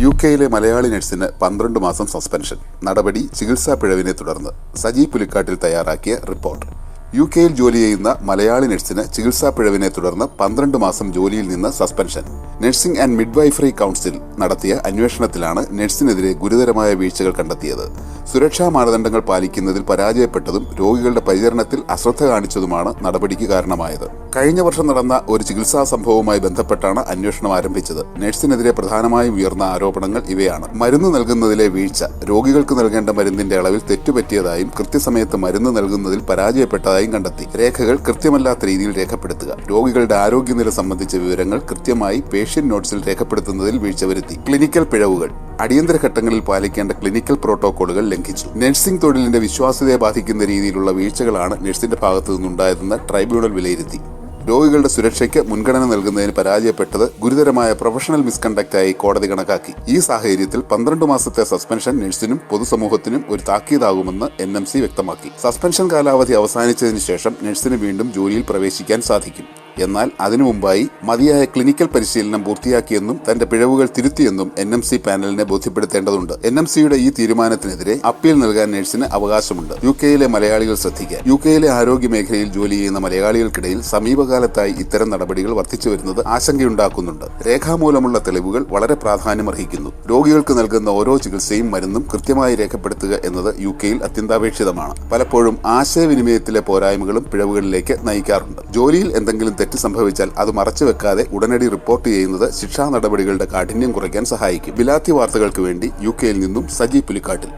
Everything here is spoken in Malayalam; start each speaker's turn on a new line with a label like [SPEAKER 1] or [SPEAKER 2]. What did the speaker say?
[SPEAKER 1] യു കെയിലെ മലയാളി നഴ്സിന് പന്ത്രണ്ട് മാസം സസ്പെൻഷൻ. നടപടി ചികിത്സാ പിഴവിനെ തുടർന്ന്. സജി പുലിക്കാട്ടിൽ തയ്യാറാക്കിയ റിപ്പോർട്ട്. യു കെയിൽ ജോലി ചെയ്യുന്ന മലയാളി നഴ്സിന് ചികിത്സാ പിഴവിനെ തുടർന്ന് പന്ത്രണ്ട് മാസം ജോലിയിൽ നിന്ന് suspension. Nursing and midwifery council നടത്തിയ അന്വേഷണത്തിലാണ് നഴ്സിനെതിരെ ഗുരുതരമായ വീഴ്ചകൾ കണ്ടെത്തിയത്. സുരക്ഷാ മാനദണ്ഡങ്ങൾ പാലിക്കുന്നതിൽ പരാജയപ്പെട്ടതും രോഗികളുടെ പരിചരണത്തിൽ അശ്രദ്ധ കാണിച്ചതുമാണ് നടപടിക്ക് കാരണമായത്. കഴിഞ്ഞ വർഷം നടന്ന ഒരു ചികിത്സാ സംഭവവുമായി ബന്ധപ്പെട്ടാണ് അന്വേഷണം ആരംഭിച്ചത്. നഴ്സിനെതിരെ പ്രധാനമായും ഉയർന്ന ആരോപണങ്ങൾ ഇവയാണ്. മരുന്ന് നൽകുന്നതിലെ വീഴ്ച രോഗികൾക്ക് നൽകേണ്ട മരുന്നിന്റെ അളവിൽ തെറ്റുപറ്റിയതായും കൃത്യസമയത്ത് മരുന്ന് നൽകുന്നതിൽ പരാജയപ്പെട്ടതായും കണ്ടെത്തി. രേഖകൾ കൃത്യമല്ലാത്ത രീതിയിൽ രേഖപ്പെടുത്തുക. രോഗികളുടെ ആരോഗ്യനില സംബന്ധിച്ച വിവരങ്ങൾ കൃത്യമായി പേഷ്യന്റ് നോട്ട്സിൽ രേഖപ്പെടുത്തുന്നതിൽ വീഴ്ച വരുത്തി. ക്ലിനിക്കൽ പിഴവുകൾ. അടിയന്തര ഘട്ടങ്ങളിൽ പാലിക്കേണ്ട ക്ലിനിക്കൽ പ്രോട്ടോകോളുകൾ ലംഘിച്ചു. നഴ്സിംഗ് തൊഴിലിന്റെ വിശ്വാസ്യതയെ ബാധിക്കുന്ന രീതിയിലുള്ള വീഴ്ചകളാണ് നഴ്സിന്റെ ഭാഗത്തു നിന്നുണ്ടായതെന്ന് ട്രൈബ്യൂണൽ വിലയിരുത്തി. രോഗികളുടെ സുരക്ഷയ്ക്ക് മുൻഗണന നൽകുന്നതിന് പരാജയപ്പെട്ടത് ഗുരുതരമായ പ്രൊഫഷണൽ മിസ്കണ്ടക്റ്റായി കോടതി കണക്കാക്കി. ഈ സാഹചര്യത്തിൽ പന്ത്രണ്ട് മാസത്തെ സസ്പെൻഷൻ നഴ്സിനും പൊതുസമൂഹത്തിനും ഒരു താക്കീതാകുമെന്ന് എൻ എം സി വ്യക്തമാക്കി. സസ്പെൻഷൻ കാലാവധി അവസാനിച്ചതിന് ശേഷം നഴ്സിന് വീണ്ടും ജോലിയിൽ പ്രവേശിക്കാൻ സാധിക്കും. എന്നാൽ അതിനു മുമ്പായി മതിയായ ക്ലിനിക്കൽ പരിശീലനം പൂർത്തിയാക്കിയെന്നും തന്റെ പിഴവുകൾ തിരുത്തിയെന്നും എൻ എം സി പാനലിനെ ബോധ്യപ്പെടുത്തേണ്ടതുണ്ട്. എൻ എം സിയുടെ ഈ തീരുമാനത്തിനെതിരെ അപ്പീൽ നൽകാൻ നഴ്സിന് അവകാശമുണ്ട്. യു കെയിലെ മലയാളികൾ ശ്രദ്ധിക്കുക. യു കെയിലെ ആരോഗ്യ മേഖലയിൽ ജോലി ചെയ്യുന്ന മലയാളികൾക്കിടയിൽ സമീപകാലത്തായി ഇത്തരം നടപടികൾ വർദ്ധിച്ചു വരുന്നത് ആശങ്കയുണ്ടാക്കുന്നുണ്ട്. രേഖാമൂലമുള്ള തെളിവുകൾ വളരെ പ്രാധാന്യമർഹിക്കുന്നു. രോഗികൾക്ക് നൽകുന്ന ഓരോ ചികിത്സയും മരുന്നും കൃത്യമായി രേഖപ്പെടുത്തുക എന്നത് യു കെയിൽ അത്യന്താപേക്ഷിതമാണ്. പലപ്പോഴും ആശയവിനിമയത്തിലെ പോരായ്മകളും പിഴവുകളിലേക്ക് നയിക്കാറുണ്ട്. ജോലിയിൽ എന്തെങ്കിലും തെറ്റ് സംഭവിച്ചാൽ അത് മറച്ചുവെക്കാതെ ഉടനടി റിപ്പോർട്ട് ചെയ്യുന്നത് ശിക്ഷാ നടപടികളുടെ കാഠിന്യം കുറയ്ക്കാൻ സഹായിക്കും. വിലാത്തി വാർത്തകൾക്ക് വേണ്ടി യു കെയിൽ നിന്നും സജി പുലിക്കാട്ടിൽ.